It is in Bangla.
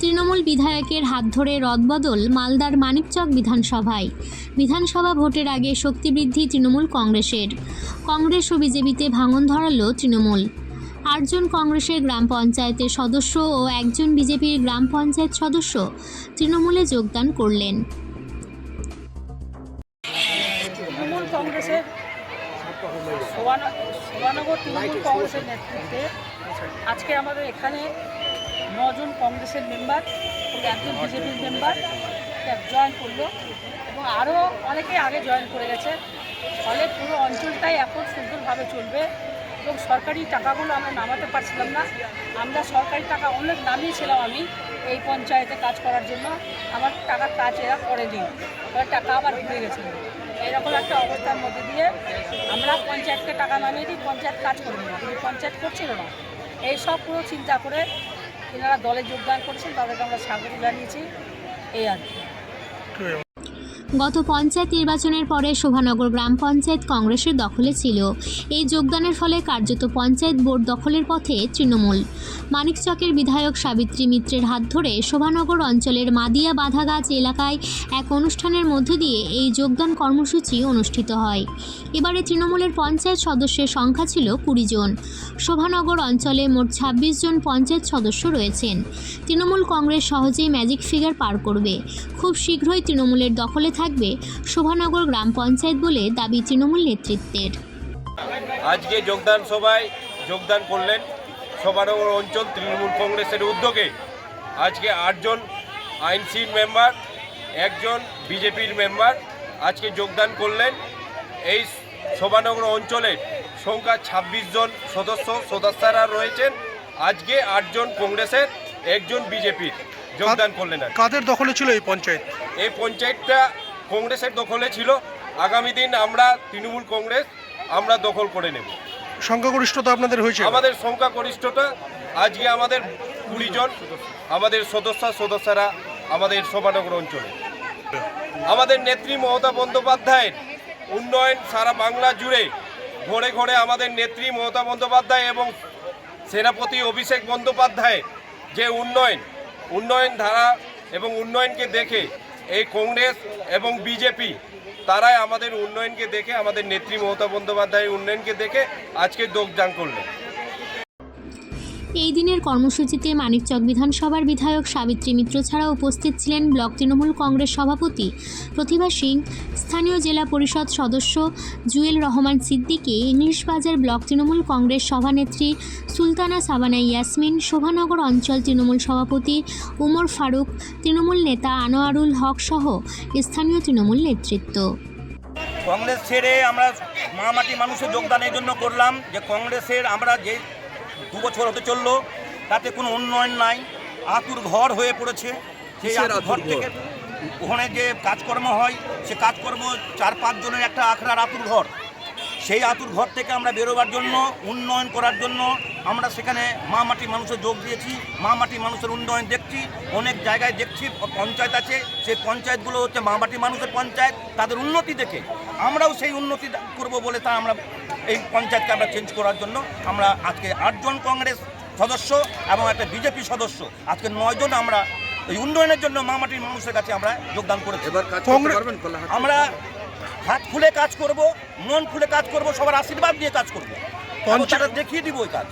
তৃণমূল বিধায়কের হাত ধরে রদবদল মালদার মানিকচক বিধানসভায়। বিধানসভা ভোটের আগে শক্তিবৃদ্ধি তৃণমূল কংগ্রেসের। কংগ্রেস ও বিজেপিতে ভাঙন ধরালো তৃণমূল। আটজন কংগ্রেসের গ্রাম পঞ্চায়েতের সদস্য ও একজন বিজেপির গ্রাম পঞ্চায়েত সদস্য তৃণমূলে যোগদান করলেন। তৃণমূল কংগ্রেসের নেতৃত্বে আজকে আমাদের এখানে কংগ্রেসের মেম্বার একজন বিজেপির মেম্বার জয়েন করল এবং আরও অনেকেই আগে জয়েন করে গেছে। ফলে পুরো অঞ্চলটাই এখন সুন্দরভাবে চলবে এবং সরকারি টাকাগুলো আমরা নামাতে পারছিলাম না। আমরা সরকারি টাকা অনেক নামিয়েছিলাম আমি এই পঞ্চায়েতে কাজ করার জন্য। আমার টাকার কাজ এরা করেনি। এবার টাকা আবার ঘুরে গেছিল এরকম একটা অবস্থার মধ্যে দিয়ে আমরা পঞ্চায়েতকে টাকা নামিয়ে দিই, পঞ্চায়েত কাজ করবে না। কিন্তু পঞ্চায়েত করছিল না। এই সব পুরো চিন্তা করে এনারা দলে যোগদান করেছেন তাদেরকে আমরা স্বাগত জানিয়েছি। এই আর কি। গত পঞ্চায়েত নির্বাচনের পরে শোভানগর গ্রাম পঞ্চায়েত কংগ্রেসের দখলে ছিল। এই যোগদানের ফলে কার্যত পঞ্চায়েত বোর্ড দখলের পথে তৃণমূল। মানিকচকের বিধায়ক সাবিত্রী মিত্রের হাত ধরে শোভানগর অঞ্চলের মাদিয়া বাধাগাছ এলাকায় এক অনুষ্ঠানের মধ্যে দিয়ে এই যোগদান কর্মসূচি অনুষ্ঠিত হয়। এবারে তৃণমূলের পঞ্চায়েত সদস্যের সংখ্যা ছিল কুড়ি জন। শোভানগর অঞ্চলে মোট ছাব্বিশ জন পঞ্চায়েত সদস্য রয়েছেন। তৃণমূল কংগ্রেস সহজেই ম্যাজিক ফিগার পার করবে। খুব শীঘ্রই তৃণমূলের দখলে থাকবে শোভানগর গ্রাম পঞ্চায়েত বলে দাবি তৃণমূল নেতৃত্বের। আজকে যোগদান সভায় যোগদান করলেন শোভানগর অঞ্চল তৃণমূল কংগ্রেসের উদ্যোগে। আজকে আটজন আইনসির মেম্বার একজন বিজেপির মেম্বার আজকে যোগদান করলেন। এই শোভানগর অঞ্চলের সংখ্যা ২৬ জন সদস্য সদস্যরা রয়েছেন। আজকে আটজন কংগ্রেসের একজন বিজেপির যোগদান করলেন। কাদের দখলে ছিল এই পঞ্চায়েত? এই পঞ্চায়েতটা কংগ্রেসের দখলে ছিল আগামী দিন আমরা তৃণমূল কংগ্রেস আমরা দখল করে নেব। সংখ্যাগরিষ্ঠতা আপনাদের হয়েছে? আমাদের সংখ্যাগরিষ্ঠতা আজকে আমাদের কুড়ি জন আমাদের সদস্য সদস্যরা আমাদের শোভানগর অঞ্চলে। আমাদের নেত্রী মমতা বন্দ্যোপাধ্যায়ের উন্নয়ন সারা বাংলা জুড়ে ঘরে ঘরে আমাদের নেত্রী মমতা বন্দ্যোপাধ্যায় এবং সেনাপতি অভিষেক বন্দ্যোপাধ্যায়ের যে উন্নয়ন উন্নয়ন ধারা এবং উন্নয়নকে দেখে এই কংগ্রেস এবং বিজেপি, তারাই আমাদের উন্নয়নকে দেখে, আমাদের নেত্রী মমতা বন্দ্যোপাধ্যায়ের উন্নয়নকে দেখে আজকে যোগদান করলেন। এই দিনের কর্মসূচিতে মানিকচক বিধানসভার বিধায়ক সাবিত্রী মিত্র ছাড়া উপস্থিত ছিলেন ব্লক তৃণমূল কংগ্রেস সভাপতি প্রতিভা সিং স্থানীয় জেলা পরিষদ সদস্য জুয়েল রহমান সিদ্দিকী ইংলিশ বাজার ব্লক তৃণমূল কংগ্রেস সভানেত্রী সুলতানা সাবানা ইয়াসমিন শোভানগর অঞ্চল তৃণমূল সভাপতি উমর ফারুক তৃণমূল নেতা আনোয়ারুল হক সহ স্থানীয় তৃণমূল নেতৃত্ব। কংগ্রেস ছেড়ে আমরা মামাটি মানুষের যোগদান এই জন্য করলাম যে কংগ্রেসের আমরা যে দু বছর হতে চলল তাতে কোনো উন্নয়ন নাই। আতুর ঘর হয়ে পড়েছে। সেই ঘর থেকে ওখানে যে কাজকর্ম হয়, সে কাজকর্ম চার পাঁচ জনের একটা আখড়ার আতুর ঘর। সেই আতুর ঘর থেকে আমরা বেরোবার জন্য, উন্নয়ন করার জন্য আমরা সেখানে মা মাটি মানুষের যোগ দিয়েছি, মা মাটি মানুষের উন্নয়ন দেখছি, অনেক জায়গায় দেখছি, পঞ্চায়েত আছে, সেই পঞ্চায়েতগুলো হচ্ছে মা মাটি মানুষের পঞ্চায়েত, তাদের উন্নতি দেখে। আমরাও সেই উন্নতি করব বলে তা আমরা এই পঞ্চায়েতকে আমরা চেঞ্জ করার জন্য আমরা আজকে আটজন কংগ্রেস সদস্য এবং একটা বিজেপি সদস্য। আজকে নয়জন আমরা এই উন্নয়নের জন্য মা মাটির মানুষের কাছে আমরা যোগদান করেছি। আমরা হাত খুলে কাজ করব মন খুলে কাজ করব সবার আশীর্বাদ দিয়ে কাজ করব। পঞ্চায়েত দেখিয়ে দিব ওই কাজ।